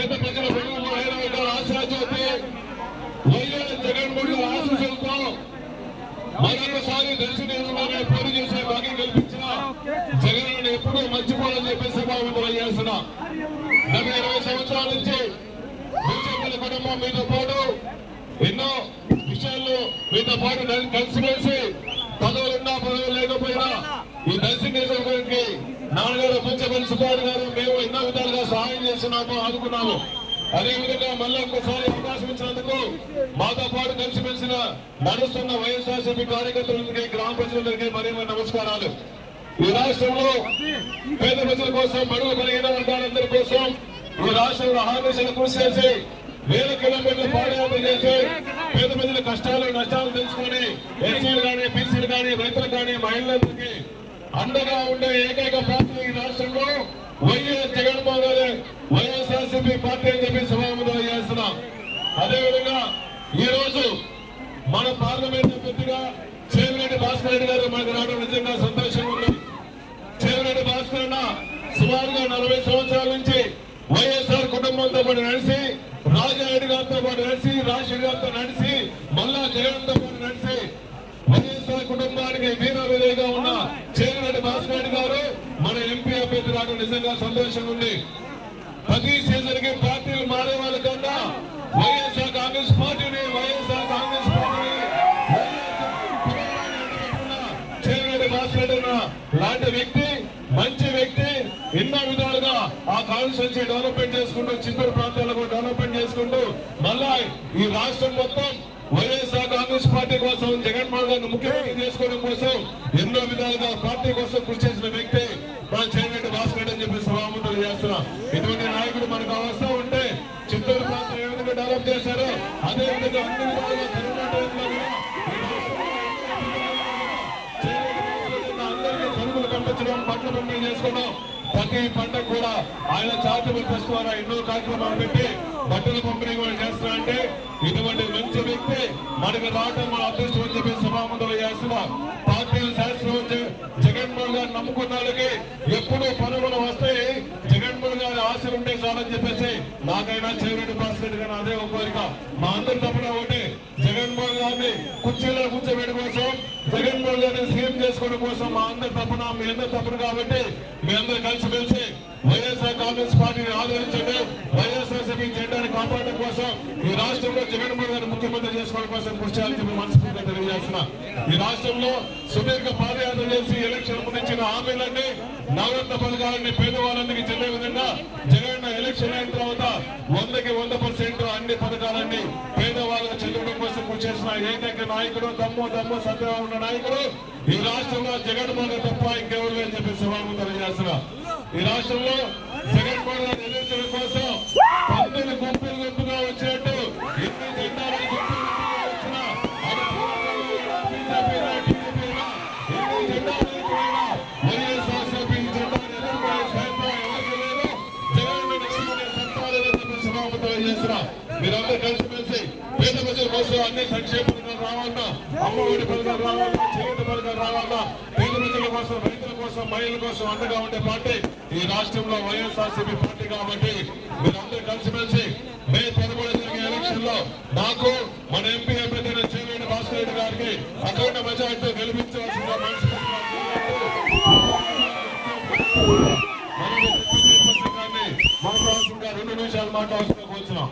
పేద ప్రజల వైఎస్ జగన్మోహన్ గారి మరొకసారి దర్శన నిర్మాణాన్ని చేసే భాగ్యం కల్పించిన జగన్ ఎప్పుడూ మర్చిపోవాలని చెప్పి సభాపతి చేసిన నలభై ఇరవై సంవత్సరాల నుంచి బీజేపీ కుటుంబం మీతో పాటు ఎన్నో విషయాల్లో మీతో పాటు కలిసిమెలిసి పదవులున్నా పదవులు లేకపోయినా ఈ దర్శన నియోజకవర్గానికి నాన్నగారు మంచి మనిషి గారు మేము ఎన్నో విధాలు చేస్తున్నాము ఆదుకున్నాము. అదేవిధంగా మళ్ళీ ఒక్కసారి అవకాశం ఇచ్చినందుకు మాతో పాటు కలిసిమెలిసిన నడుస్తున్న వైఎస్ఆర్సీపీ కార్యకర్తలందరికీ గ్రామ ప్రజలందరికీ మరీ మరి నమస్కారాలు. ఈ రాష్ట్రంలో పేద ప్రజల కోసం బడుగు బలహీన వర్గాలందరి కోసం ఈ రాష్ట్రంలో ఆహ్వానించిన కృషి చేసి వేల కిలోమీటర్ల పాదయాత్ర చేసి పేద ప్రజల కష్టాలు నష్టాలు తెలుసుకొని ఎస్సీలు కానీ బీసీలు కానీ రైతులు కానీ మహిళలందరికీ అండగా ఉండే ఏకైక పార్టీ ఈ రాష్ట్రంలో వైఎస్ పార్టీ అని చెప్పి సభాముద్ర చేస్తున్నాం. అదేవిధంగా ఈ రోజు మన పార్లమెంట్ అభ్యర్థిగా చేమిరెడ్డి భాస్కర్ రెడ్డి గారు మనకు రావడం నిజంగా సంతోషంగా ఉంది. చేమిరెడ్డి భాస్కర్ అన్న సుమారుగా నలభై సంవత్సరాల నుంచి వైఎస్ఆర్ కుటుంబంతో పాటు నడిచి రాజారెడ్డి గారితో పాటు నడిచి రాజశేఖర్ గారితో నడిచి మల్లా జగన్తో పాటు నడిచి వైఎస్ఆర్ కుటుంబానికి వీర విధంగా ఉన్న చేమిరెడ్డి భాస్కర్ రెడ్డి గారు మన ఎంపీ అభ్యర్థి రావడం నిజంగా సంతోషంగా ఉంది. పగిలి సీజన్కి పార్టీలు మారే వాళ్ళు కన్నా వైఎస్ఆర్ కాంగ్రెస్ పార్టీని వైఎస్ఆర్ కాంగ్రెస్ పార్టీని. చేనేడు మాట్లాడిన లాంటి వ్యక్తి మంచి వ్యక్తి ఎన్నో విధాలుగా ఆ కాన్స్టిట్యూన్సీ డెవలప్మెంట్ చేసుకుంటూ చిత్తూరు ప్రాంతాలకు డెవలప్మెంట్ చేసుకుంటూ మళ్ళా ఈ రాష్ట్రం మొత్తం వైఎస్ఆర్ కాంగ్రెస్ పార్టీ కోసం జగన్మోహన్ గారిని ముఖ్యమంత్రి చేసుకోవడం కోసం ఎన్నో విధాలుగా పార్టీ కోసం కృషి చేసిన వ్యక్తి మన చేనేటి భాస్కర్ అని చెప్పి సభాముద్రలు చేస్తున్నాం. ప్రతి పండుగ కూడా ఆయన చారిటబుల్ ట్రస్ట్ ద్వారా ఎన్నో కార్యక్రమాలు పెట్టి బట్టలు పంపిణీ కూడా చేస్తున్నా అంటే ఇటువంటి మంచి వ్యక్తి మనకి రావటం మన అదృష్టం అని చెప్పి సభాముద్రలు చేస్తున్నా పార్టీలు శాస్త్రం జగన్మోహన్ గారు నమ్ముకున్న వాళ్ళకి ఎప్పుడు పనులు వస్తాయి. జగన్మోహన్ గారి ఆశలు ఉంటే చాలని చెప్పేసి నాకైనా చెవిరెడ్డి భాస్కర్ గారు అదే ఒక కోరిక. మా అందరి తప్పున ఒకటి జగన్మోహన్ గారిని కుర్చీలో కూర్చోబెట్టుకోసం గారిని సీఎం చేసుకోవడం కోసం మా అందరి తప్పున మీ అందరి తప్పున కాబట్టి మీ అందరు కలిసిమెలిసి వైఎస్ఆర్ కాంగ్రెస్ పార్టీని ఆదరించండి. వైఎస్ఆర్సీపీ జెండాని కాపాడడం కోసం ఈ రాష్ట్రంలో జగన్మోహన్ గారిని ముఖ్యమంత్రి చేసుకోవడం కోసం కృషి చేయాలని చెప్పి మనస్ఫూర్తిగా తెలియజేస్తున్నా. ఈ రాష్ట్రంలో సుదీర్ఘ పాదయాత్ర చేసి ఎలక్షన్ ముందించిన హామీలన్నీ నవరత్న పథకాలన్నీ పేదవాళ్ళందరికీ చెందే విధంగా జగన్ ఎలక్షన్ అయిన తర్వాత వందకి వంద పర్సెంట్ అన్ని పథకాలు నాయకుడు దమ్ము దమ్ము సత్యం ఉన్న నాయకుడు. ఈ రాష్ట్రంలో జగన్మోహన్ గారు తప్ప ఇంకెవరు లేని చెప్పి శుభాము తెలియజేస్తున్నా. ఈ రాష్ట్రంలో జగన్మోహన్ గారు ఎదుర్కొనే కోసం పందులు గుంపులు గుంపుగా వచ్చినట్టు ఎన్ని జెండాలు గుంపులు గుంపుగా వచ్చినా మీరందరూ కలిసిమెలిసి పేద ప్రజల కోసం అన్ని సంక్షేమ పథకాలు రావాలన్నా అమ్మఒడి పథకాలు రావాలన్నా చేతి పథకాలు రావాలన్నా పేద ప్రజల కోసం రైతుల కోసం మహిళల కోసం అండగా ఉండే పార్టీ ఈ రాష్ట్రంలో వైఎస్ఆర్సీపీ పార్టీ కాబట్టి మీరందరూ కలిసిమెలిసి మే పదమూడు జరిగే ఎలక్షన్లో నాకు మన ఎంపీ అభ్యర్థి చేవేడి భాస్కర్ రెడ్డి గారికి అఖండ మెజార్టీతో గెలిపించవలసిన మనస్ఫూర్తిగా రెండు నిమిషాలు మాట్లాడాల్సిందిగా కోరుతున్నాం